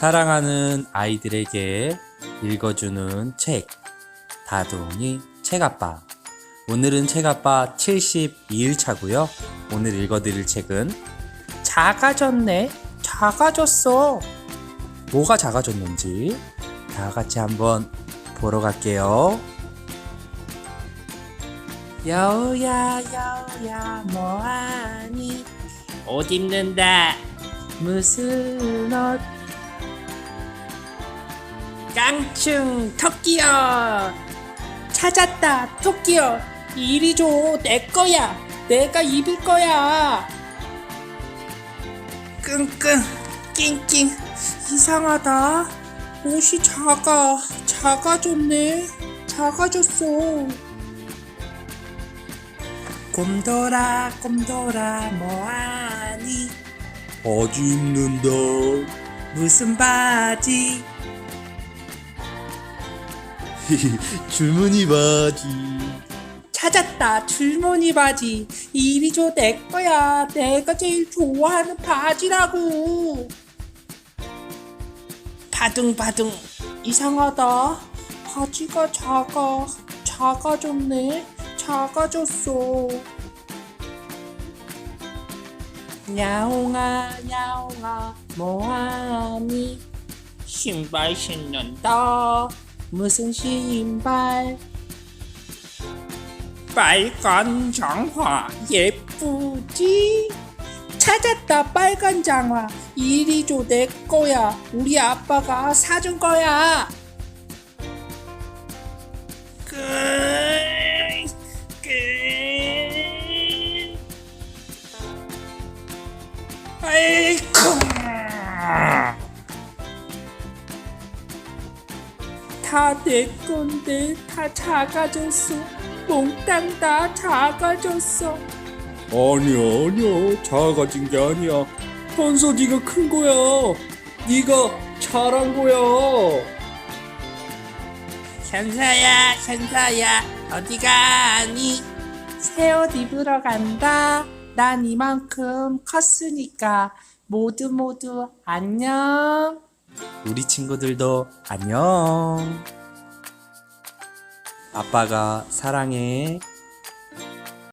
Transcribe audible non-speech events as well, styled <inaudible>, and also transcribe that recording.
사랑하는 아이들에게 읽어주는 책 다둥이 책아빠. 오늘은 책아빠 72일차고요. 오늘 읽어드릴 책은 작아졌네 작아졌어. 뭐가 작아졌는지 다 같이 한번 보러 갈게요. 여우야 여우야 뭐하니? 옷 입는다. 무슨 옷 깡충 토끼요. 찾았다 토끼요. 이리 줘. 내 거야. 내가 입을 거야. 끙끙 낑낑 이상하다. 옷이 작아. 작아졌네. 작아졌어. 곰돌아 곰돌아 뭐하니 바지 입는다 무슨 바지 <laughs> 줄무늬 바지. 찾았다 줄무늬 바지. 이리 줘 내 거야. 내가 제일 좋아하는 바지라고. 바둥바둥. 이상하다. 바지가 작아. 작아졌네. 작아졌어. 야옹아 야옹아. 뭐하니? 신발 신는다 무슨 신발? 빨간 장화 예쁘지? 찾았다 빨간 장화. 이리 줘 내 거야. 우리 아빠가 사준 거야. 끝, 끝. 아이쿠 다 내 건데 다 작아졌어. 몽땅 다 작아졌어. 아니야 아니야. 작아진 게 아니야. 현서 네가 큰 거야. 네가 잘한 거야. 현서야 현서야. 어디 가 니? 새 옷 입으러 간다. 난 이만큼 컸으니까 모두 모두 안녕 우리 친구들도 안녕. 아빠가 사랑해